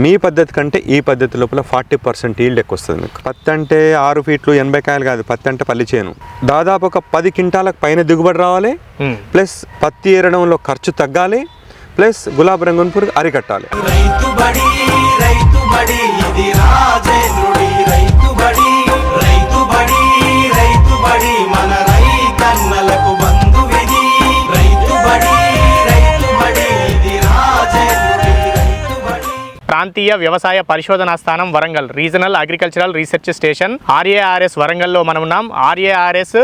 మీ పద్ధతి కంటే ఈ పద్ధతి లోపల ఫార్టీ పర్సెంట్ ఈల్డ్ ఎక్కువ వస్తుంది మీకు. పత్తి అంటే ఆరు ఫీట్లు ఎనభై కాయలు కాదు పత్తి అంటే పల్లి చేను. దాదాపు ఒక పది క్వింటాలకు పైన దిగుబడి రావాలి. ప్లస్ పత్తి ఏరడంలో ఖర్చు తగ్గాలి ప్లస్ గులాబీ రంగుని పురుగు అరికట్టాలి. రైతు బడి రైతు బడి ఇది రాజేంద్రుడి రైతు బడి ప్రాంతీయ వ్యవసాయ పరిశోధనా స్థానం Warangal. Regional agricultural research station RARS వరంగల్లో మనం ఉన్నాం RARS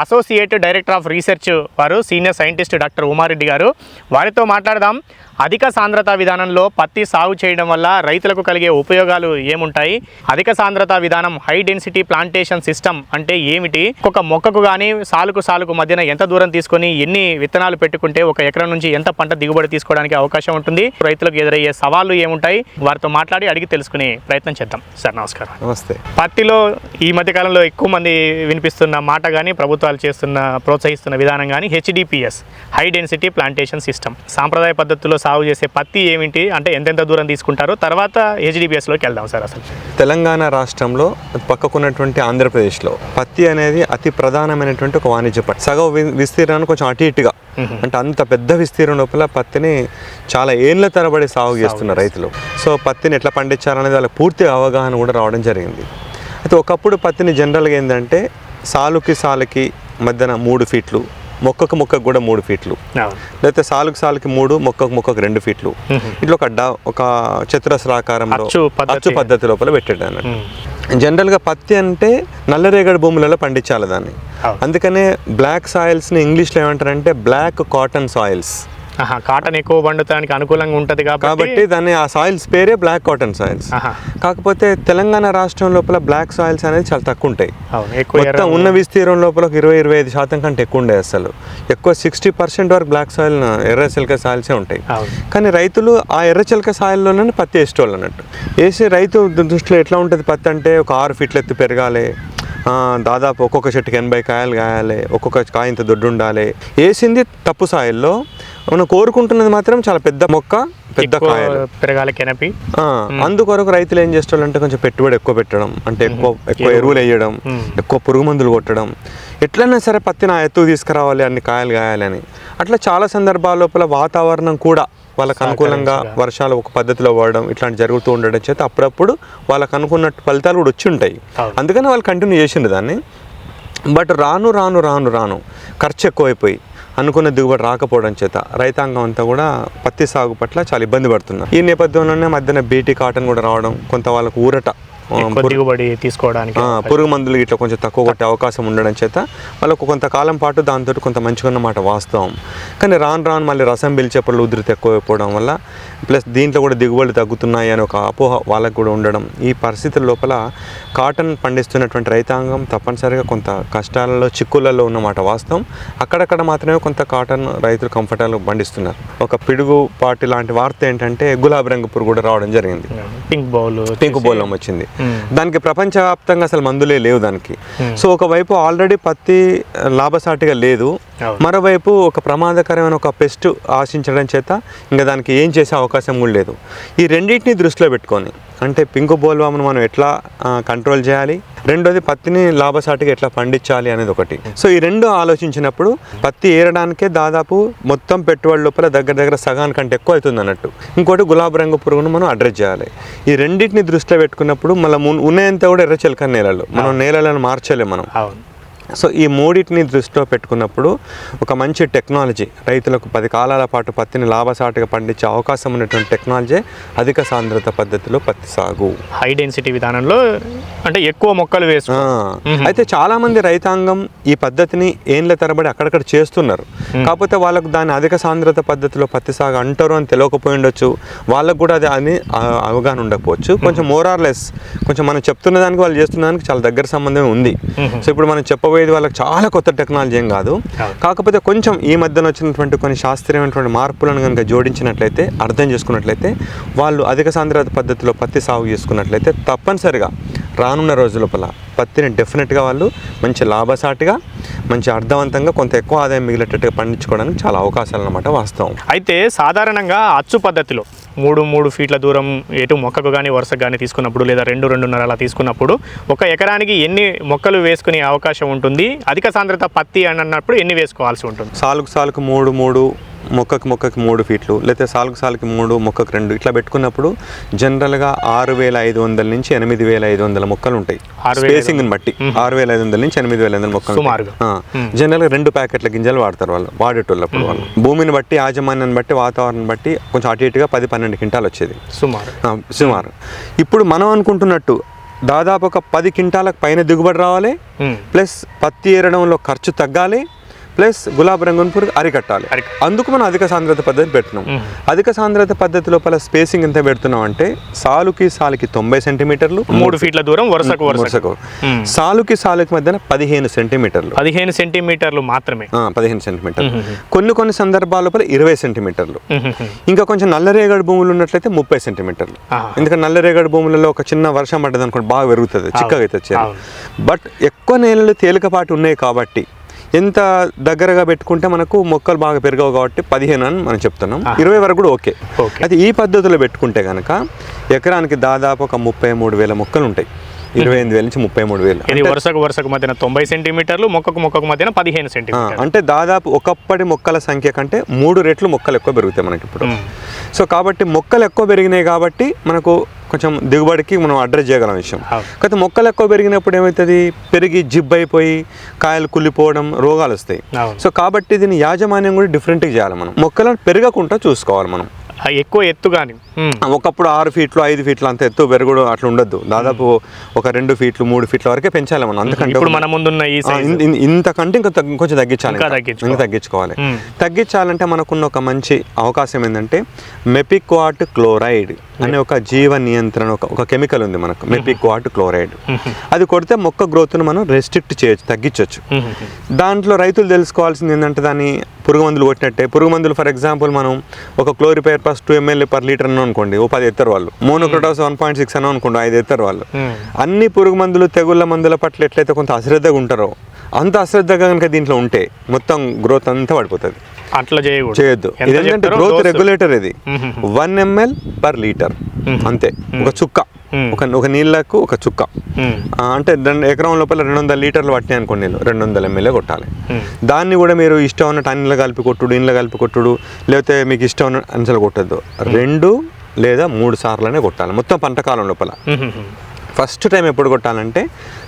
associate director of research వారు senior scientist doctor Umareddy garu. వారితో మాట్లాడదాం. అధిక సాంద్రత విధానంలో పత్తి సాగు చేయడం వల్ల రైతులకు కలిగే ఉపయోగాలు ఏముంటాయి? అధిక సాంద్రత విధానం హై డెన్సిటీ ప్లాంటేషన్ సిస్టమ్ అంటే ఏమిటి? ఒక మొక్కకు కానీ సాలుకు సాలుకు మధ్యన ఎంత దూరం తీసుకొని ఎన్ని విత్తనాలు పెట్టుకుంటే ఒక ఎకరం నుంచి ఎంత పంట దిగుబడి తీసుకోవడానికి అవకాశం ఉంటుంది? రైతులకు ఎదురయ్యే సవాళ్ళు ఏముంటాయి? వారితో మాట్లాడి అడిగి తెలుసుకునే ప్రయత్నం చేద్దాం. సార్ నమస్కారం. నమస్తే. పత్తిలో ఈ మధ్య కాలంలో ఎక్కువ మంది వినిపిస్తున్న మాట కానీ ప్రభుత్వాలు చేస్తున్న ప్రోత్సహిస్తున్న విధానం కానీ HDPS high density plantation system సాంప్రదాయ పద్ధతిలో సాగు చేసే పత్తి ఏమిటి? అంటే ఎంతెంత దూరం తీసుకుంటారో? తర్వాత హెచ్డిపిఎస్లోకి వెళ్దాం సార్ అసలు. తెలంగాణ రాష్ట్రంలో పక్కకున్నటువంటి ఆంధ్రప్రదేశ్లో పత్తి అనేది అతి ప్రధానమైనటువంటి ఒక వాణిజ్య పంట సగం వి- విస్తీర్ణాన్ని కొంచెం అటు ఇటుగా. అంటే అంత పెద్ద విస్తీర్ణం లోపల పత్తిని చాలా ఏళ్ళ తరబడి సాగు చేస్తున్న రైతులు. సో పత్తిని ఎట్లా పండించాలనేది వాళ్ళకి పూర్తి అవగాహన కూడా రావడం జరిగింది. అయితే ఒకప్పుడు పత్తిని జనరల్గా ఏంటంటే సాలుకి సాలుకి మధ్యన మూడు ఫీట్లు మొక్కకు మొక్కకు కూడా మూడు ఫీట్లు. లేకపోతే సాలుకు సాలుకి మూడు మొక్కకు మొక్కకు రెండు ఫీట్లు. ఇట్లా ఒక డా ఒక చతురస్రాకారంలో అచ్చు పద్ధతి. లోపల పెట్టాడు అన్నట్టు. జనరల్గా పత్తి అంటే నల్లరేగడి భూములలో పండించాలి దాన్ని. అందుకనే బ్లాక్ సాయిల్స్ని ఇంగ్లీష్లో ఏమంటారంటే బ్లాక్ కాటన్ సాయిల్స్. కాటన్ ఎక్కువ పండుతానికి అనుకూలంగా ఉంటుంది కాబట్టి దాన్ని ఆ సాయిల్స్ పేరే బ్లాక్ కాటన్ సాయిల్స్ కాకపోతే తెలంగాణ రాష్ట్రం లోపల బ్లాక్ సాయిల్స్ అనేది చాలా తక్కువ ఉంటాయి. మొత్తం ఉన్న విస్తీర్ణం లోపల ఒక ఇరవై ఇరవై ఐదు శాతం కంటే ఎక్కువ ఉండే అసలు. ఎక్కువ సిక్స్టీ పర్సెంట్ వరకు బ్లాక్ సాయిల్ ఎర్ర సిల్క సాయిల్సే ఉంటాయి. కానీ రైతులు ఆ ఎర్ర చిలక సాయిల్లోనే పత్తి వేసేటోళ్ళు అన్నట్టు. వేసి రైతు దృష్టిలో ఎట్లా ఉంటుంది పత్తి అంటే ఒక ఆరు ఫీట్ల ఎత్తు పెరగాలి. దాదాపు ఒక్కొక్క చెట్టుకి ఎనభై కాయలు కాయాలి ఒక్కొక్క కాయ ఇంత దొడ్డు ఉండాలి. వేసింది తప్పు సాయిల్లో. మనం కోరుకుంటున్నది మాత్రం చాలా పెద్ద మొక్క పెద్ద కాయలు. పెరగాలి కెనపి అందుకొరకు రైతులు ఏం చేసేవాళ్ళంటే కొంచెం పెట్టుబడి ఎక్కువ పెట్టడం అంటే ఎక్కువ ఎక్కువ ఎరువులు. వేయడం. ఎక్కువ పురుగు మందులు కొట్టడం. ఎట్లయినా సరే పత్తిని ఆ ఎత్తు తీసుకురావాలి అన్ని కాయలు కాయాలని అట్లా చాలా సందర్భాల లోపల వాతావరణం కూడా వాళ్ళకు అనుకూలంగా వర్షాలు ఒక పద్ధతిలో పడడం ఇట్లాంటి జరుగుతూ ఉండడం చేత అప్పుడప్పుడు వాళ్ళకు అనుకున్నట్టు ఫలితాలు కూడా వచ్చి ఉంటాయి. అందుకని వాళ్ళు కంటిన్యూ చేసిండు దాన్ని. బట్ రాను రాను రాను రాను ఖర్చు ఎక్కువైపోయి అనుకున్న దిగుబడి రాకపోవడం చేత రైతాంగం అంతా కూడా పత్తి సాగు పట్ల చాలా ఇబ్బంది పడుతున్నారు. ఈ నేపథ్యంలోనే మధ్యన బీటీ కాటన్ కూడా రావడం కొంత వాళ్ళకు ఊరట. దిగుబడి తీసుకోవడానికి పురుగు మందులు ఇట్లా కొంచెం తక్కువ కొట్టే అవకాశం ఉండడం చేత వాళ్ళకు కొంతకాలం పాటు దాంతో కొంత మంచిగా ఉన్నమాట వాస్తవం. కానీ రాను రాను మళ్ళీ రసం పిలిచేపళ్ళు ఉధృతి ఎక్కువైపోవడం వల్ల ప్లస్ దీంట్లో కూడా దిగుబడి తగ్గుతున్నాయి అని ఒక అపోహ వాళ్ళకు కూడా ఉండడం. ఈ పరిస్థితుల లోపల కాటన్ పండిస్తున్నటువంటి రైతాంగం తప్పనిసరిగా కొంత కష్టాలలో చిక్కులలో ఉన్నమాట వాస్తవం. అక్కడక్కడ మాత్రమే కొంత కాటన్ రైతులు కంఫర్టబుల్ పండిస్తున్నారు. ఒక పిడుగు పాటి లాంటి వార్త ఏంటంటే గులాబీ రంగు పురుగు కూడా రావడం జరిగింది. పింక్ బౌల్ పింక్ బోలం వచ్చింది. దానికి ప్రపంచవ్యాప్తంగా అసలు మందులే లేవు దానికి మ్మ్. సో ఒకవైపు ఆల్రెడీ పత్తి లాభసాటిగా లేదు. మరోవైపు ఒక ప్రమాదకరమైన ఒక పెస్ట్ ఆశించడం చేత ఇంకా దానికి ఏం చేసే అవకాశం కూడా లేదు ఈ రెండింటిని దృష్టిలో పెట్టుకొని అంటే పింకు బోల్వామ్ను మనం ఎట్లా కంట్రోల్ చేయాలి? రెండోది పత్తిని లాభసాటిగా ఎట్లా పండించాలి అనేది ఒకటి. సో ఈ రెండు ఆలోచించినప్పుడు పత్తి ఏరడానికే దాదాపు మొత్తం పెట్టుబడి లోపల దగ్గర దగ్గర సగానికంటే ఎక్కువ అవుతుంది అన్నట్టు ఇంకోటి గులాబీ రంగు పురుగును మనం అడ్రస్ చేయాలి. ఈ రెండింటిని దృష్టిలో పెట్టుకున్నప్పుడు మళ్ళీ ఉన్నంత కూడా ఎర్ర చిలక నేలలు. మనం నేలలను మార్చలేం మనం. సో ఈ మూడింటిని దృష్టిలో పెట్టుకున్నప్పుడు ఒక మంచి టెక్నాలజీ రైతులకు పది కాలాల పాటు పత్తిని లాభసాటిగా పండించే అవకాశం ఉన్నటువంటి టెక్నాలజీ అధిక సాంద్రత పద్ధతిలో పత్తి సాగు. హై డెన్సిటీ విధానంలో అంటే ఎక్కువ మొక్కలు వేసు అయితే చాలా మంది రైతాంగం ఈ పద్ధతిని ఏండ్ల తరబడి అక్కడక్కడ చేస్తున్నారు. కాకపోతే వాళ్ళకు దాని అధిక సాంద్రత పద్ధతిలో పత్తి సాగు అంటారు అని తెలియకపోయి ఉండొచ్చు. వాళ్ళకు కూడా అది అని అవగాహన ఉండకపోవచ్చు. కొంచెం మోరార్లెస్ కొంచెం మనం చెప్తున్న దానికి వాళ్ళు చేస్తున్న దానికి చాలా దగ్గర సంబంధం ఉంది. సో ఇప్పుడు మనం చెప్పబోయేది వాళ్ళకి చాలా కొత్త టెక్నాలజీ ఏం కాదు. కాకపోతే కొంచెం ఈ మధ్యన వచ్చినటువంటి కొన్ని శాస్త్రీయమైనటువంటి మార్పులను కనుక జోడించినట్లయితే అర్థం చేసుకున్నట్లయితే వాళ్ళు అధిక సాంద్రత పద్ధతిలో పత్తి సాగు చేసుకున్నట్లయితే తప్పనిసరిగా రానున్న రోజుల లోపల పత్తిని డెఫినెట్గా వాళ్ళు మంచి లాభసాటిగా మంచి అర్థవంతంగా కొంత ఎక్కువ ఆదాయం మిగిలేటట్టుగా పండించుకోవడానికి చాలా అవకాశాలు అన్నమాట వాస్తవం అయితే సాధారణంగా అచ్చు పద్ధతిలో మూడు మూడు ఫీట్ల దూరం ఎటు మొక్కకు కానీ వరుసకు కానీ తీసుకున్నప్పుడు లేదా రెండు రెండున్నర అలా తీసుకున్నప్పుడు ఒక ఎకరానికి ఎన్ని మొక్కలు వేసుకునే అవకాశం ఉంటుంది? అధిక సాంద్రత పత్తి అని అన్నప్పుడు ఎన్ని వేసుకోవాల్సి ఉంటుంది? సాలుకు సాలుకు మూడు మూడు మొక్కకు మొక్కకి మూడు ఫీట్లు లేకపోతే సాలుకు సాలుకి మూడు మొక్కకు రెండు ఇట్లా పెట్టుకున్నప్పుడు జనరల్గా ఆరు వేల ఐదు వందల నుంచి ఎనిమిది వేల ఐదు వందల మొక్కలు ఉంటాయి. స్పేసింగ్ని బట్టి ఆరు వేల ఐదు వందల నుంచి ఎనిమిది వేల ఐదు వందల మొక్కలు. జనరల్గా రెండు ప్యాకెట్ల గింజలు వాడతారు వాళ్ళు వాడేటోళ్ళప్పుడు వాళ్ళు. భూమిని బట్టి యాజమాన్యాన్ని బట్టి వాతావరణం బట్టి కొంచెం అటు ఇటుగా పది పన్నెండు క్వింటాలు వచ్చేది. సుమారు. సుమారు. ఇప్పుడు మనం అనుకుంటున్నట్టు దాదాపు ఒక పది క్వింటాలకు పైన దిగుబడి రావాలి. ప్లస్ పత్తి ఏరడంలో ఖర్చు తగ్గాలి ప్లస్ గులాబీ రంగును పురుగు అరికట్టాలి. అరిక- అందుకు మనం అధిక సాంద్రత పద్ధతి పెట్టినాం. అధిక సాంద్రత పద్ధతి లోపల స్పేసింగ్ ఎంత పెడుతున్నాం అంటే సాలుకి సాలుకి తొంభై సెంటీమీటర్లు మూడు ఫీట్ల దూరం వరుసకు వరుసకు. సాలుకి సాలుకి మధ్యన పదిహేను సెంటీమీటర్లు. పదిహేను సెంటీమీటర్లు మాత్రమే. ఆ, పదిహేను సెంటీమీటర్లు. కొన్ని కొన్ని సందర్భాల లోపల ఇరవై సెంటీమీటర్లు. ఇంకా కొంచెం నల్లరేగడి భూములు ఉన్నట్లయితే ముప్పై సెంటీమీటర్లు. ఎందుకంటే నల్లరేగడి భూములలో ఒక చిన్న వర్షం పడ్డది అనుకోండి బాగా పెరుగుతుంది చిక్కగా అయితే. బట్ ఎక్కువ నేలలు తేలికపాటి ఉన్నాయి కాబట్టి ఎంత దగ్గరగా పెట్టుకుంటే మనకు మొక్కలు బాగా పెరగవు కాబట్టి పదిహేను అని మనం చెప్తున్నాం. ఇరవై వరకు కూడా ఓకే. అయితే ఈ పద్ధతిలో పెట్టుకుంటే కనుక ఎకరానికి దాదాపు ఒక ముప్పై మూడు వేల మొక్కలు ఉంటాయి. ఇరవై ఎనిమిది వేల నుంచి ముప్పై మూడు వేలు. ఇది వరుసకు వరుసకు మధ్యన తొంభై సెంటీమీటర్లు మొక్కకు మొక్కకు మధ్యన పదిహేను ఆ, సెంటీమీటర్లు అంటే దాదాపు ఒకప్పటి మొక్కల సంఖ్య కంటే మూడు రెట్లు మొక్కలు ఎక్కువ పెరుగుతాయి మనకి ఇప్పుడు. సో కాబట్టి మొక్కలు ఎక్కువ పెరిగినాయి కాబట్టి మనకు కొంచెం దిగుబడికి మనం అడ్రస్ చేయగలం విషయం. కాకపోతే మొక్కలు ఎక్కువ పెరిగినప్పుడు ఏమవుతుంది పెరిగి జిబ్ అయిపోయి కాయలు కుళ్ళిపోవడం రోగాలు వస్తాయి. సో కాబట్టి దీని యాజమాన్యం కూడా డిఫరెంట్గా చేయాలి మనం. మొక్కలను పెరగకుండా చూసుకోవాలి మనం. ఎక్కువ ఎత్తు కానీ ఒకప్పుడు ఆరు ఫీట్లు ఐదు ఫీట్లు అంత ఎత్తు పెరుగుడు అట్లా ఉండొద్దు. దాదాపు ఒక రెండు ఫీట్లు మూడు ఫీట్ల వరకే పెంచాలి మనం. అందుకంటే ఇప్పుడు మన ముందున్న ఇంతకంటే ఇంకా కొంచెం తగ్గించాలి ఇంకా. తగ్గించుకోవాలి. తగ్గించాలంటే మనకున్న ఒక మంచి అవకాశం ఏంటంటే మెపిక్వాట్ క్లోరైడ్. అనే ఒక జీవ నియంత్రణ ఒక కెమికల్ ఉంది మనకు. మెపిక్వాట్ క్లోరైడ్ అది కొడితే మొక్క గ్రోత్ను మనం రెస్ట్రిక్ట్ చేయొచ్చు తగ్గించవచ్చు దాంట్లో రైతులు తెలుసుకోవాల్సింది ఏంటంటే దాన్ని పురుగు మందులు కొట్టినట్టే. పురుగు మందులు ఫర్ ఎగ్జాంపుల్ మనం ఒక క్లోరిపైర్ plus two ML per litre అని అనుకోండి ఓ పది ఎత్తారు వాళ్ళు. మోనోక్రోటాస్ వన్ పాయింట్ సిక్స్ అని అనుకోండి ఐదు ఎత్తారు వాళ్ళు. అన్ని పురుగు మందులు తెగుళ్ళ మందుల పట్ల ఎట్లయితే కొంత అశ్రద్ధగా ఉంటారో అంత అశ్రద్ధగా కనుక దీంట్లో ఉంటే మొత్తం గ్రోత్ అంతా పడిపోతుంది. అట్లా చేయకూడదు. చేయొద్దు. చెప్తారో గ్రోత్. రెగ్యులేటర్ ఇది. One ml per litre. అంతే. ఒక చుక్క. ఒక ఒక నీళ్ళకు ఒక చుక్క. అంటే రెండు ఎకరం లోపల రెండు వందల లీటర్లు పట్టినాయి అనుకోండి నీళ్ళు రెండు వందల ఎంఎల్ఏ కొట్టాలి. దాన్ని కూడా మీరు ఇష్టం ఉన్న టన్నులు కలిపి కొట్టుడు ఇండ్ల కలిపి కొట్టుడు లేకపోతే మీకు ఇష్టం ఉన్న అంచెలు కొట్టద్దు. రెండు లేదా మూడు సార్లనే కొట్టాలి. మొత్తం పంట కాలం లోపల. ఫస్ట్ టైం ఎప్పుడు కొట్టాలంటే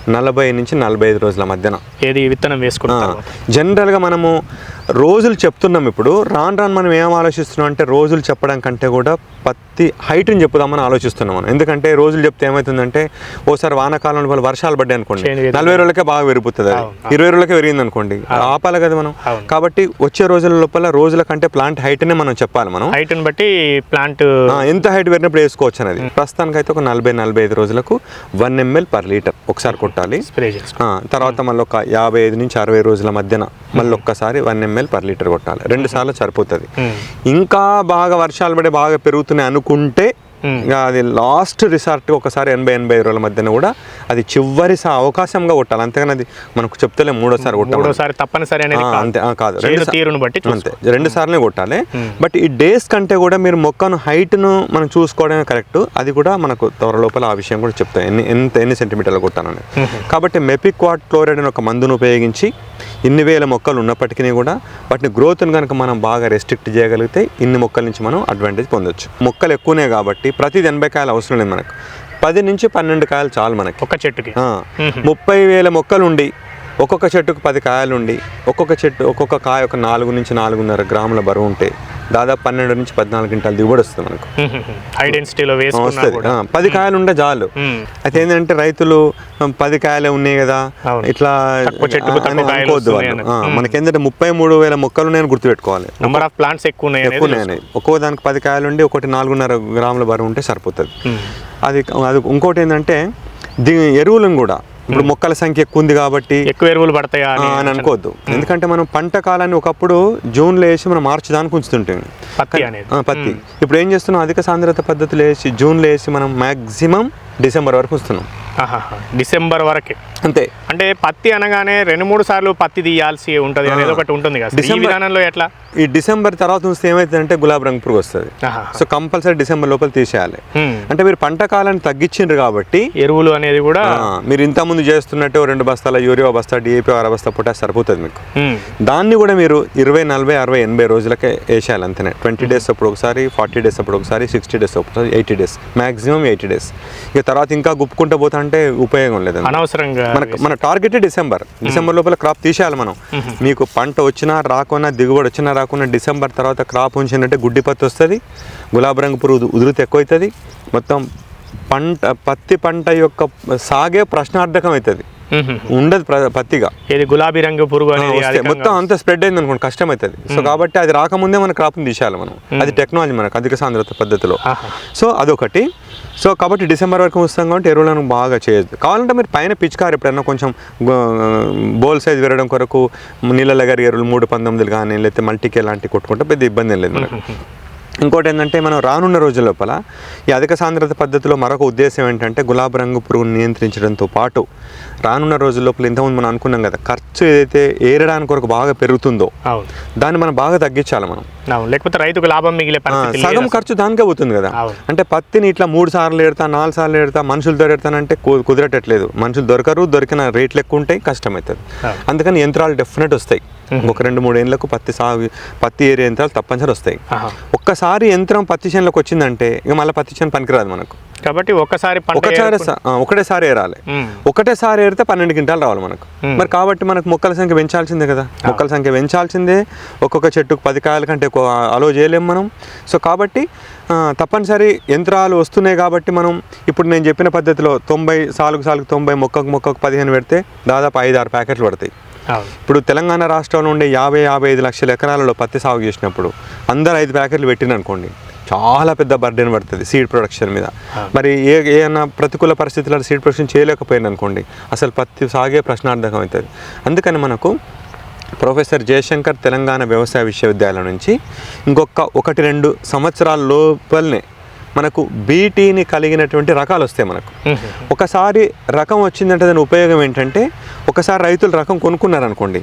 నలభై నుంచి నలభై ఐదు రోజుల మధ్యన. ఏది? విత్తనం తర్వాత. జనరల్గా మనము రోజులు చెప్తున్నాం ఇప్పుడు. రాను రాను మనం ఏం ఆలోచిస్తున్నాం అంటే రోజులు చెప్పడం కంటే కూడా పత్తి హైట్ని చెప్పుదామని ఆలోచిస్తున్నాం మనం. ఎందుకంటే రోజులు చెప్తే ఏమవుతుందంటే ఓసారి వానాకాలంలో వాళ్ళు వర్షాలు పడ్డాయి అనుకోండి. నలభై రోజులకే బాగా అవును, ఇరవై రోజులకే పెరిగింది అనుకోండి. ఆపాలి కదా మనం. కాబట్టి వచ్చే రోజుల లోపల రోజుల కంటే ప్లాంట్ హైట్నే మనం చెప్పాలి మనం. హైట్ని బట్టి ప్లాంట్ ఎంత హైట్ పెరిగినప్పుడు వేసుకోవచ్చు అనేది. ప్రస్తుతానికి అయితే ఒక నలభై నలభై ఐదు రోజులకు వన్ ఎంఎల్ పర్ లీటర్ ఒకసారి కొట్టాలి. తర్వాత మళ్ళీ ఒక యాభై ఐదు నుంచి అరవై రోజుల మధ్యన మళ్ళీ ఒక్కసారి వన్ ఎంఎల్ పర్ లీటర్ కొట్టాలి. రెండు సార్లు సరిపోతుంది. ఇంకా బాగా వర్షాలు పడి బాగా పెరుగుతున్నాయి అనుకుంటే అది లాస్ట్ రిసార్ట్ ఒకసారి ఎనభై ఎనభై ఐదు రోజుల మధ్యన కూడా అది చివరి సా- అవకాశంగా కొట్టాలి. అంతేగాని అది మనకు చెప్తలే మూడోసారి కొట్టాలి తప్పనిసరి. అంతే కాదు. రెండు బట్టి అంతే. రెండు సార్లే కొట్టాలి. బట్ ఈ డేస్ కంటే కూడా మీరు మొక్కను హైట్ను మనం చూసుకోవడమే కరెక్ట్. అది కూడా మనకు త్వర లోపల ఆ విషయం కూడా చెప్తాం ఎన్ని ఎంత ఎన్ని సెంటీమీటర్లు కొట్టానని కాబట్టి మెపిక్వాట్ క్లోరైడ్ అనే ఒక మందును ఉపయోగించి ఇన్ని వేల మొక్కలు ఉన్నప్పటికీ కూడా వాటిని గ్రోత్ను కనుక మనం బాగా రెస్ట్రిక్ట్ చేయగలిగితే ఇన్ని మొక్కల నుంచి మనం అడ్వాంటేజ్ పొందొచ్చు. మొక్కలు ఎక్కువనే కాబట్టి ప్రతిది ఎనభై కాయలు అవసరం లేదు మనకు. పది నుంచి పన్నెండు కాయలు చాలు మనకి. ఒక చెట్టుకి. ముప్పై వేల మొక్కలు ఉండి ఒక్కొక్క చెట్టుకు పది కాయలు ఉండి ఒక్కొక్క చెట్టు ఒక్కొక్క కాయ ఒక నాలుగు నుంచి నాలుగున్నర గ్రాముల బరువు ఉంటే దాదాపు పన్నెండు నుంచి పద్నాలుగు క్వింటాల దిగుబడి వస్తుంది మనకు హై డెన్సిటీలో వేసుకున్నా వస్తుంది పది కాయలు ఉంటే చాలు మ్మ్. అయితే ఏంటంటే రైతులు పది కాయలే ఉన్నాయి కదా. ఇట్లా అనుకోవద్దు. అన్నట్టు. ఆ, మనకేంటంటే ముప్పై మూడు వేల మొక్కలు నేను గుర్తుపెట్టుకోవాలి నెంబర్ ఆఫ్ ప్లాంట్స్ ఎక్కువ ఎక్కువ ఉన్నాయి ఒక్కో దానికి పది కాయలు ఉండి ఒకటి నాలుగున్నర గ్రాముల బరువు ఉంటే సరిపోతుంది. అది అది ఇంకోటి ఏంటంటే దీ ఎరువులను కూడా ఇప్పుడు మొక్కల సంఖ్య ఎక్కువ ఉంది కాబట్టి ఎక్కువ ఎరువులు పడతాయా అని అని అనుకోవద్దు. ఎందుకంటే మనం పంట కాలాన్ని ఒకప్పుడు జూన్లో వేసి మనం మార్చి దానికి ఉంచుతుంటాం పత్తి పత్తి. ఇప్పుడు ఏం చేస్తున్నాం? అధిక సాంద్రత పద్ధతులు వేసి జూన్లో వేసి మనం మాక్సిమం డిసెంబర్ వరకు వస్తున్నాం. డిసెంబర్ వరకే. అంతే. అంటే పత్తి అనగానే రెండు మూడు సార్లు పత్తి తీయాల్సి ఉంటుంది అనేది ఒకటి ఉంటుంది కదా. ఈ డిసెంబర్- విధానంలో ఎట్లా? ఈ డిసెంబర్ తర్వాత ఉంచితే ఏమవుతుందంటే గులాబీ రంగు పురుగు వస్తుంది. సో కంపల్సరీ డిసెంబర్ లోపల తీసేయాలి. అంటే మీరు పంట కాలాన్ని తగ్గించిండ్రు కాబట్టి ఎరువులు అనేది కూడా మీరు ఇంతకుముందు చేస్తున్నట్టు ఓ రెండు బస్తాల యూరియా బస్తా డిఏపి అర బస్తా పొటాస్ సరిపోతుంది మీకు. దాన్ని కూడా మీరు ఇరవై నలభై అరవై ఎనభై రోజులకే వేసేయాలి అంతనే. ట్వంటీ డేస్ అప్పుడు ఒకసారి ఫార్టీ డేస్ అప్పుడు ఒకసారి సిక్స్టీ డేస్ ఒకసారి eighty days maximum eighty days. ఇక తర్వాత ఇంకా గుప్పుకుంటూ పోతా అంటే ఉపయోగం లేదు అనవసరంగా మన మన టార్గెట్ డిసెంబర్. డిసెంబర్ లోపల క్రాప్ తీసేయాలి మనం. మీకు పంట వచ్చినా రాకున్నా దిగుబడి వచ్చినా రాకుండా డిసెంబర్ తర్వాత క్రాప్ ఉంచినట్టే గుడ్డి పత్తి వస్తుంది గులాబీ రంగు పురుగు ఉధృతి ఎక్కువ అవుతుంది మొత్తం పంట పత్తి పంట యొక్క సాగే ప్రశ్నార్థకం అవుతుంది ఉండదు పత్తిగా. ఇది గులాబీ రంగు పురుగు మొత్తం అంతా స్ప్రెడ్ అయింది అనుకోండి కష్టం అవుతుంది సో కాబట్టి అది రాకముందే మన క్రాప్ని తీసేయాలి మనం. అది టెక్నాలజీ మనకు అధిక సాంద్రత పద్ధతిలో. సో అదొకటి. సో కాబట్టి డిసెంబర్ వరకు వస్తాం కాబట్టి ఎరువులను బాగా చేయొద్దు. కావాలంటే మీరు పైన పిచికారు ఎప్పుడైనా కొంచెం బోల్ సైజ్ పెరగడం కొరకు నీళ్ళ గారి ఎరువులు మూడు పంతొమ్మిదిలు కానీ లేకపోతే మల్టీకే లాంటివి కొట్టుకుంటే పెద్ద ఇబ్బంది లేదు మనకు. ఇంకోటి ఏంటంటే మనం రానున్న రోజుల లోపల ఈ అధిక సాంద్రత పద్ధతిలో మరొక ఉద్దేశం ఏంటంటే గులాబీ రంగు పురుగును నియంత్రించడంతో పాటు రానున్న రోజుల లోపల ఇంతకుముందు మనం అనుకున్నాం కదా ఖర్చు ఏదైతే ఏరడానికి కొరకు బాగా పెరుగుతుందో దాన్ని మనం బాగా తగ్గించాలి మనం. లేకపోతే రైతుకు లాభం మిగిలే సగం ఖర్చు దానికే పోతుంది కదా. అంటే పత్తిని ఇట్లా మూడు సార్లు ఎడతా నాలుగు సార్లు ఎడతా మనుషులతో ఎడతానంటే కు- కుదరటట్లేదు. మనుషులు దొరకరు దొరికిన రేట్లు ఎక్కువ ఉంటాయి కష్టం అవుతుంది. అవును. అందుకని యంత్రాలు డెఫినెట్ వస్తాయి. ఒక రెండు మూడు ఏళ్ళకు పత్తి సాగు పత్తి ఏరే యంత్రాలు తప్పనిసరి వస్తాయి. ఒక్కసారి యంత్రం పత్తి చేనులోకి వచ్చిందంటే ఇక మళ్ళీ పత్తి చేను పనికిరాదు మనకు. కాబట్టి ఒకసారి ఆ, ఒకటేసారి ఏరాలి. ఒకటేసారి ఏరితే పన్నెండు క్వింటాలు రావాలి మనకు. మరి కాబట్టి మనకు మొక్కల సంఖ్య పెంచాల్సిందే కదా. మొక్కల సంఖ్య పెంచాల్సిందే. ఒక్కొక్క చెట్టుకు పది కాయల కంటే ఎక్కువ అలో చేయలేము మనం. సో కాబట్టి తప్పనిసరి యంత్రాలు వస్తున్నాయి కాబట్టి మనం ఇప్పుడు నేను చెప్పిన పద్ధతిలో తొంభై సాలుగు సాలుగు తొంభై మొక్కకు మొక్కకు పదిహేను పెడితే దాదాపు ఐదు ఆరు ప్యాకెట్లు పడతాయి. ఇప్పుడు తెలంగాణ రాష్ట్రంలో ఉండే యాభై యాభై ఐదు లక్షల ఎకరాలలో పత్తి సాగు చేసినప్పుడు అందరు ఐదు ప్యాకెట్లు పెట్టిన అనుకోండి. చాలా పెద్ద బర్డెన్ పడుతుంది సీడ్ ప్రొడక్షన్ మీద. మరి ఏ ఏమైనా ప్రతికూల పరిస్థితుల్లో సీడ్ ప్రొడక్షన్ చేయలేకపోయింది అనుకోండి అసలు పత్తి సాగే ప్రశ్నార్థకం అవుతుంది. అందుకని మనకు ప్రొఫెసర్ జయశంకర్ తెలంగాణ వ్యవసాయ విశ్వవిద్యాలయం నుంచి ఇంకొక ఒకటి రెండు సంవత్సరాల లోపలనే మనకు బీటీని కలిగినటువంటి రకాలు వస్తాయి మనకు. ఒకసారి రకం వచ్చిందంటే దాని ఉపయోగం ఏంటంటే ఒకసారి రైతులు రకం కొనుక్కున్నారనుకోండి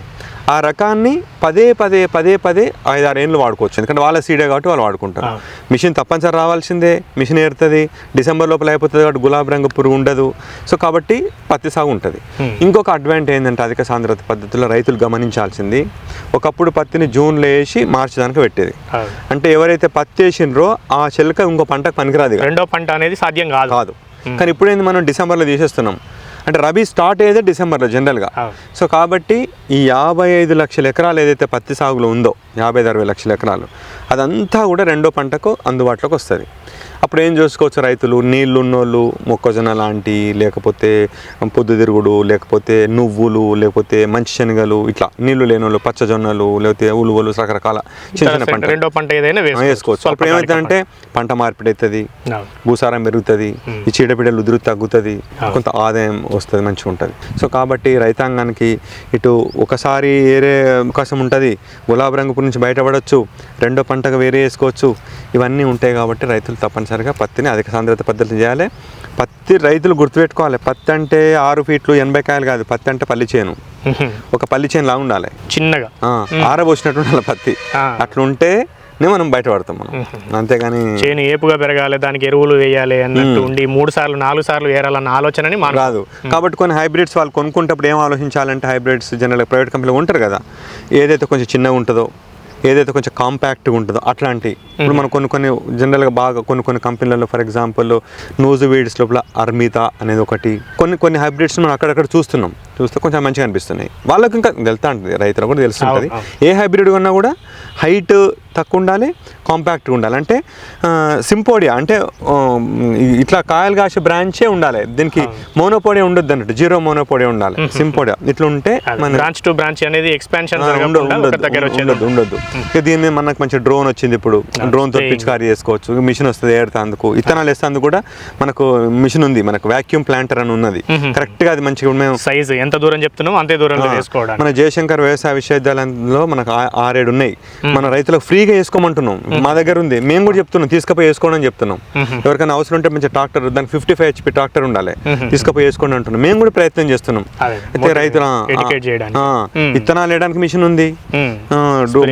ఆ రకాన్ని పదే పదే పదే పదే ఐదారు ఏళ్ళు వాడుకోవచ్చు. ఎందుకంటే వాళ్ళ సీడే కాబట్టి వాళ్ళు వాడుకుంటారు. మిషన్ తప్పనిసరి రావాల్సిందే. మిషన్ ఏరుతుంది. డిసెంబర్ లోపల అయిపోతుంది కాబట్టి గులాబీ రంగు పురుగు ఉండదు. సో కాబట్టి పత్తి సాగు ఉంటుంది. ఇంకొక అడ్వాంటేజ్ ఏంటంటే అధిక సాంద్రత పద్ధతిలో రైతులు గమనించాల్సింది. ఒకప్పుడు పత్తిని జూన్లో వేసి మార్చి దానికి పెట్టేది. అంటే ఎవరైతే పత్తి వేసిండ్రో ఆ చెలక ఇంకో పంటకు పనికిరాదు. రెండో పంట అనేది సాధ్యం కాదు. కాదు. కానీ ఇప్పుడు ఏంది మనం డిసెంబర్లో తీసేస్తున్నాం. అంటే రబీ స్టార్ట్ అయ్యేదే డిసెంబర్లో జనరల్గా. సో కాబట్టి ఈ యాభై ఐదు లక్షల ఎకరాలు ఏదైతే పత్తి సాగులో ఉందో యాభై అరవై లక్షల ఎకరాలు అదంతా కూడా రెండో పంటకు అందుబాటులోకి వస్తుంది అప్పుడు ఏం చూసుకోవచ్చు రైతులు? నీళ్ళు ఉన్నోళ్ళు మొక్కజొన్న లాంటి లేకపోతే పొద్దుతిరుగుడు లేకపోతే నువ్వులు లేకపోతే మంచి శనగలు ఇట్లా నీళ్ళు లేని వాళ్ళు పచ్చజొన్నలు లేకపోతే ఉలువలు రకరకాల చిన్న చిన్న పంట రెండో పంట ఏదైనా వేసుకోవచ్చు. అప్పుడు ఏమవుతుందంటే పంట. మార్పిడి అవుతుంది. భూసారం పెరుగుతుంది ఈ చీడపీడలు ఉధృతి తగ్గుతుంది కొంత ఆదాయం వస్తుంది మంచిగా ఉంటుంది. సో కాబట్టి రైతాంగానికి ఇటు ఒకసారి ఏరే అవకాశం ఉంటుంది. గులాబీ రంగు నుంచి బయటపడవచ్చు రెండో పంటగా వేరే వేసుకోవచ్చు. ఇవన్నీ ఉంటాయి కాబట్టి రైతులు తప్పనిసరిగా పత్తిని అధిక సాంద్రత పద్ధతి చేయాలి. పత్తి రైతులు గుర్తుపెట్టుకోవాలి. పత్తి అంటే ఆరు ఫీట్లు ఎనభై కాయలు కాదు. పత్తి అంటే పల్లి చేను. ఒక పల్లి చేను లాగా ఉండాలి. చిన్నగా. ఆరబోసినట్టు ఉండాలి పత్తి. ఆ. అట్లా ఉంటేనే మనం బయటపడతాం మనం. అంతేగాని చేను ఏపుగా పెరగాలి దానికి ఎరువులు వేయాలి అన్నట్టు ఉండి మూడు సార్లు నాలుగు సార్లు ఏరాలన్న ఆలోచనని రాదు. కాబట్టి కొన్ని హైబ్రిడ్స్ వాళ్ళు కొనుక్కుంటప్పుడు ఏం ఆలోచించాలంటే హైబ్రిడ్స్ జనరల్ ప్రైవేట్ కంపెనీలు ఉంటారు కదా. ఏదైతే కొంచెం చిన్నగా ఉంటుందో ఏదైతే కొంచెం కాంపాక్ట్గా ఉంటుందో అట్లాంటి. ఇప్పుడు మనం కొన్ని కొన్ని జనరల్గా బాగా కొన్ని కొన్ని కంపెనీలలో ఫర్ ఎగ్జాంపుల్ నోజు వీడ్స్ లోపల అర్మితా అనేది ఒకటి. కొన్ని కొన్ని హైబ్రిడ్స్ మనం అక్కడక్కడ చూస్తున్నాం. చూస్తే కొంచెం మంచిగా అనిపిస్తున్నాయి. వాళ్ళకి ఇంకా తెలుతా ఉంటుంది రైతులకు కూడా తెలుస్తుంటుంది. ఏ హైబ్రిడ్ కొన్నా కూడా హైట్ తక్కువ ఉండాలి కాంపాక్ట్గా ఉండాలి. అంటే సింపోడియా అంటే ఇట్లా కాయలు కాసే బ్రాంచే ఉండాలి. దీనికి మోనోపోడియా ఉండొద్దు అన్నట్టు జీరో మోనోపోడియా ఉండాలి సింపోడియా. ఇట్లా ఉంటే మన బ్రాంచ్ టు బ్రాంచ్ అనేది ఎక్స్పాన్షన్ ఉండదు ఉండదు దీని మీద మనకు మంచి డ్రోన్ వచ్చింది ఇప్పుడు. డ్రోన్తో. పిచికారీ చేసుకోవచ్చు. మిషన్ వస్తుంది ఏడుతాందుకు. ఇత్తనాలు వేస్తాందుకు కూడా మనకు మిషన్ ఉంది మనకు వాక్యూమ్ ప్లాంటర్ అని ఉన్నది. కరెక్ట్గా అది మంచిగా మేము సైజు ఎంత దూరం చెప్తున్నాం అంతే దూరంలో వేసుకోవడానికి. మన జయశంకర్ వ్యవసాయ విశ్వవిద్యాలయంలో మనకు ఆరేడు ఉన్నాయి. మన రైతులకు ఫ్రీగా వేసుకోమంటున్నాం. మా దగ్గర ఉంది. మేము కూడా చెప్తున్నాం తీసుకపోయి వేసుకోండి అని చెప్తున్నాం. ఎవరికైనా అవసరం ఉంటే మంచి ట్రాక్టర్ దానికి ఫిఫ్టీ ఫైవ్ హెచ్పి ట్రాక్టర్ ఉండాలి. తీసుకపోయి వేసుకోండి అంటున్నాం. మేము కూడా ప్రయత్నం చేస్తున్నాం. అయితే రైతుల. విత్తనాలు వేయడానికి మిషన్ ఉంది.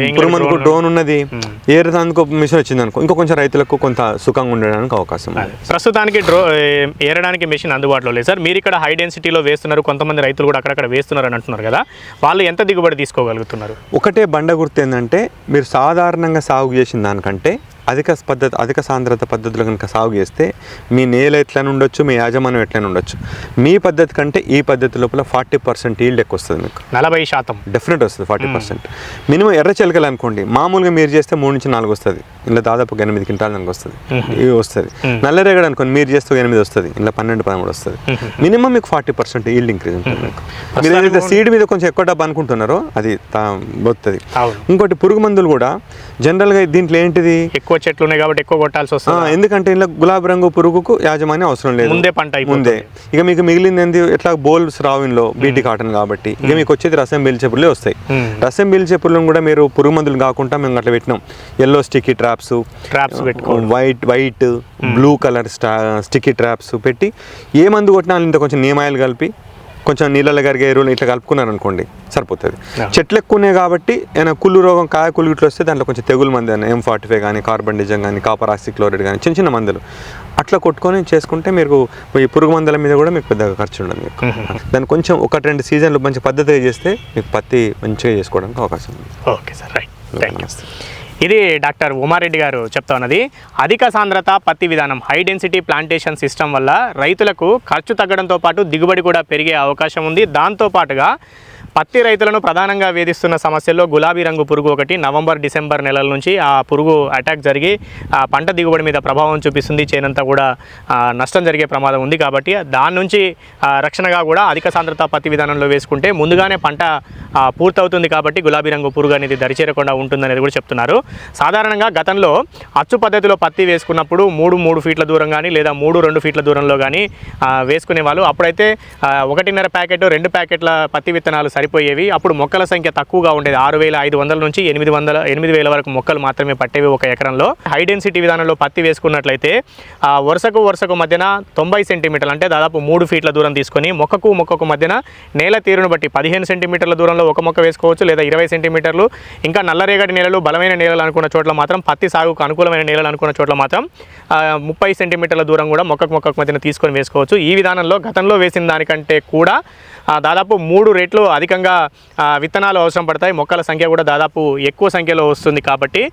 ఇప్పుడు మనకు. డ్రోన్ ఉన్నది. ఏరేదానికి మిషన్ వచ్చింది అనుకో ఇంకా కొంచెం రైతులకు కొంత సుఖంగా ఉండడానికి అవకాశం ప్రస్తుతానికి డ్రో ఏ- ఏరడానికి మెషిన్ అందుబాటులో లేదు సార్. మీరు ఇక్కడ హై డెన్సిటీలో వేస్తున్నారు. కొంతమంది రైతులు కూడా అక్కడక్కడ వేస్తున్నారు అని అంటున్నారు కదా వాళ్ళు ఎంత దిగుబడి తీసుకోగలుగుతున్నారు? ఒకటే బండ గుర్తు ఏంటంటే మీరు సాధారణంగా సాగు చేసిన దానికంటే అధిక పద్ధతి అధిక సాంద్రత పద్ధతిలో కనుక సాగు చేస్తే మీ నేల ఎట్లనే ఉండొచ్చు మీ యాజమాన్యం ఎట్లనే ఉండొచ్చు. మీ పద్ధతి కంటే ఈ పద్ధతి లోపల ఫార్టీ పర్సెంట్ ఈల్డ్ ఎక్కువ వస్తుంది మీకు. నలభై శాతం. డెఫినెట్ వస్తుంది ఫార్టీ పర్సెంట్. మినిమం ఎర్ర చిలకలు అనుకోండి మామూలుగా మీరు చేస్తే మూడు నుంచి నాలుగు వస్తుంది. ఇలా దాదాపు ఎనిమిది క్వింటాల దానికి వస్తుంది. ఇవి వస్తుంది. నల్లరేగడ అనుకోండి మీరు చేస్తే ఎనిమిది వస్తుంది. ఇలా పన్నెండు పదమూడు వస్తుంది. మినిమం మీకు ఫార్టీ పర్సెంట్ ఈల్డ్ ఇంక్రీజ్ ఉంటుంది మీకు. మీరు ఏదైతే సీడ్ మీద కొంచెం ఎక్కువ డబ్బు అనుకుంటున్నారో అది వస్తుంది ఇంకోటి పురుగు మందులు కూడా జనరల్గా దీంట్లో ఏంటిది? ఎక్కువ చెట్లు ఉన్నాయి కాబట్టి ఎక్కువ కొట్టాల్సి వస్తుంది? ఎందుకంటే ఇలా గులాబీ రంగు పురుగుకు యాజమాన్యం అవసరం లేదు. ముందే పంట. ముందే. ఇక మీకు మిగిలింది ఏంది? ఎట్లా బోల్స్ రావిన్లో బీటీ కాటన్ కాబట్టి. ఇక మీకు వచ్చేది రసం పీల్చే పుల్లే వస్తాయి. రసం పీల్చే పుల్లను కూడా మీరు పురుగు మందులు కాకుండా మేము అట్లా పెట్టినాం. Yellow sticky traps traps white white blue colour స్టా స్టిక్కీ ట్రాప్స్ పెట్టి ఏ మందు కొట్టినా ఇంత కొంచెం నీమాయిలు కలిపి కొంచెం నీళ్ళలో కరిగే ఎరువులు ఇట్లా కలుపుకున్నారు అనుకోండి సరిపోతుంది. చెట్లు ఎక్కువ ఉన్నాయి కాబట్టి ఏమైనా కుళ్ళు రోగం కాయ కుళ్ళు ఇట్లా వస్తే దాంట్లో కొంచెం తెగులు మంది అని ఎం ఫార్టీ ఫైవ్ కానీ కార్బన్ డిజం కానీ కాపర్ ఆక్సిక్లోరైడ్ కానీ చిన్న చిన్న మందులు అట్లా కొట్టుకొని చేసుకుంటే మీరు ఈ పురుగు మందుల మీద కూడా మీకు పెద్దగా ఖర్చు ఉండదు మీకు. దాన్ని కొంచెం ఒకటి రెండు సీజన్లు మంచి పద్ధతిగా చేస్తే మీకు పత్తి మంచిగా చేసుకోవడానికి అవకాశం ఉంది. Okay sir right. Thank you ఇది డాక్టర్ ఉమారెడ్డి గారు చెప్తా ఉన్నది. అధిక సాంద్రత పత్తి విధానం హై డెన్సిటీ ప్లాంటేషన్ సిస్టమ్ వల్ల రైతులకు ఖర్చు తగ్గడంతో పాటు దిగుబడి కూడా పెరిగే అవకాశం ఉంది. దాంతో పాటుగా పత్తి రైతులను ప్రధానంగా వేధిస్తున్న సమస్యల్లో గులాబీ రంగు పురుగు ఒకటి నవంబర్ డిసెంబర్ నెలల నుంచి ఆ పురుగు అటాక్ జరిగి ఆ పంట దిగుబడి మీద ప్రభావం చూపిస్తుంది. చేనంతా కూడా నష్టం జరిగే ప్రమాదం ఉంది కాబట్టి దాని నుంచి రక్షణగా కూడా అధిక సాంద్రత పత్తి విధానంలో వేసుకుంటే ముందుగానే పంట పూర్తవుతుంది కాబట్టి గులాబీ రంగు పురుగు అనేది దరిచేరకుండా ఉంటుందనేది కూడా చెప్తున్నారు. సాధారణంగా గతంలో అచ్చు పద్ధతిలో పత్తి వేసుకున్నప్పుడు మూడు మూడు ఫీట్ల దూరం కానీ లేదా మూడు రెండు ఫీట్ల దూరంలో కానీ వేసుకునే వాళ్ళు అప్పుడైతే ఒకటిన్నర ప్యాకెట్ రెండు ప్యాకెట్ల పత్తి విత్తనాలు పారిపోయేవి అప్పుడు మొక్కల సంఖ్య తక్కువగా ఉండేది. ఆరు వేల ఐదు వందల నుంచి ఎనిమిది వందల ఎనిమిది వేల వరకు మొక్కలు మాత్రమే పట్టేవి ఒక ఎకరంలో. హై డెన్సిటీ విధానంలో పత్తి వేసుకున్నట్లయితే వరుసకు వరుసకు మధ్యన తొంభై సెంటీమీటర్లు అంటే దాదాపు మూడు ఫీట్ల దూరం తీసుకొని మొక్కకు మొక్కకు మధ్యన నేల తీరును బట్టి పదిహేను సెంటీమీటర్ల దూరంలో ఒక మొక్క వేసుకోవచ్చు లేదా ఇరవై సెంటీమీటర్లు. ఇంకా నల్లరేగడి నేలలు బలమైన నేలలు అనుకున్న చోట్ల మాత్రం పత్తి సాగుకు అనుకూలమైన నేలలు అనుకున్న చోట్ల మాత్రం ముప్పై సెంటీమీటర్ల దూరం కూడా మొక్కకు మొక్కకు మధ్యన తీసుకొని వేసుకోవచ్చు. ఈ విధానంలో గతంలో వేసిన దానికంటే కూడా దాదాపు మూడు రెట్లు అధికంగా విత్తనాలు అవసరం పడతాయి. మొక్కల సంఖ్య కూడా దాదాపు ఎక్కువ సంఖ్యలో వస్తుంది కాబట్టి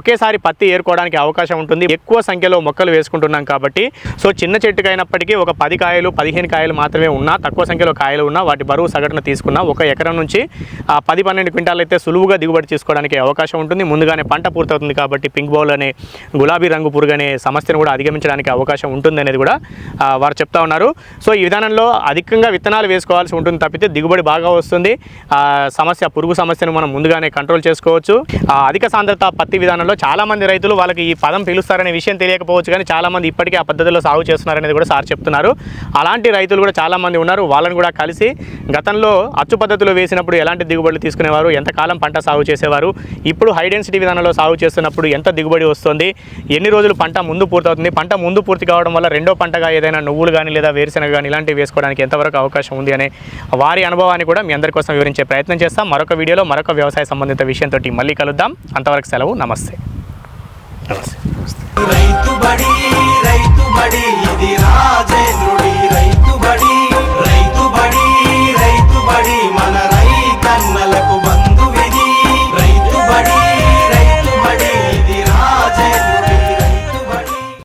ఒకేసారి పత్తి ఏరుకోవడానికి అవకాశం ఉంటుంది. ఎక్కువ సంఖ్యలో మొక్కలు వేసుకుంటున్నాం కాబట్టి సో చిన్న చెట్టుకైనప్పటికీ అయినప్పటికీ ఒక పది కాయలు పదిహేను కాయలు మాత్రమే ఉన్నా తక్కువ సంఖ్యలో కాయలు ఉన్నా వాటి బరువు సగటున తీసుకున్నా ఒక ఎకరం నుంచి పది పన్నెండు క్వింటాలు అయితే సులువుగా దిగుబడి తీసుకోవడానికి అవకాశం ఉంటుంది. ముందుగానే పంట పూర్తవుతుంది కాబట్టి పింక్ బౌల్ అనే గులాబీ రంగు పురుగు అనే సమస్యను కూడా అధిగమించడానికి అవకాశం ఉంటుంది అనేది కూడా వారు చెప్తా ఉన్నారు. సో ఈ విధానంలో అధికంగా విత్తనాలు వేసుకోవాలి వేసుకోవాల్సి ఉంటుంది తప్పితే దిగుబడి బాగా వస్తుంది. ఆ, సమస్య పురుగు సమస్యను మనం ముందుగానే కంట్రోల్ చేసుకోవచ్చు. ఆ, అధిక సాంద్రత పత్తి విధానంలో చాలామంది రైతులు వాళ్ళకి ఈ పదం పిలుస్తారనే విషయం తెలియకపోవచ్చు కానీ చాలామంది ఇప్పటికీ ఆ పద్ధతిలో సాగు చేస్తున్నారనేది కూడా సార్ చెప్తున్నారు. అలాంటి రైతులు కూడా చాలామంది ఉన్నారు. వాళ్ళని కూడా కలిసి గతంలో అచ్చు పద్ధతిలో వేసినప్పుడు ఎలాంటి దిగుబడులు తీసుకునేవారు? ఎంతకాలం పంట సాగు చేసేవారు? ఇప్పుడు హై డెన్సిటీ విధానంలో సాగు చేస్తున్నప్పుడు ఎంత దిగుబడి వస్తుంది? ఎన్ని రోజులు పంట ముందు పూర్తవుతుంది? పంట ముందు పూర్తి కావడం వల్ల రెండో పంటగా ఏదైనా నువ్వులు కానీ లేదా వేరుశెనగ కానీ ఇలాంటివి వేసుకోవడానికి ఎంతవరకు అవకాశం ఉంది అనే వారి అనుభవాన్ని కూడా మీ అందరి కోసం వివరించే ప్రయత్నం చేస్తాం. మరొక వీడియోలో మరొక వ్యవసాయ సంబంధిత విషయంతో మళ్ళీ కలుద్దాం. అంతవరకు సెలవు. నమస్తే. నమస్తే. రైతు బడి రైతు బడి ఇది రాజేంద్రు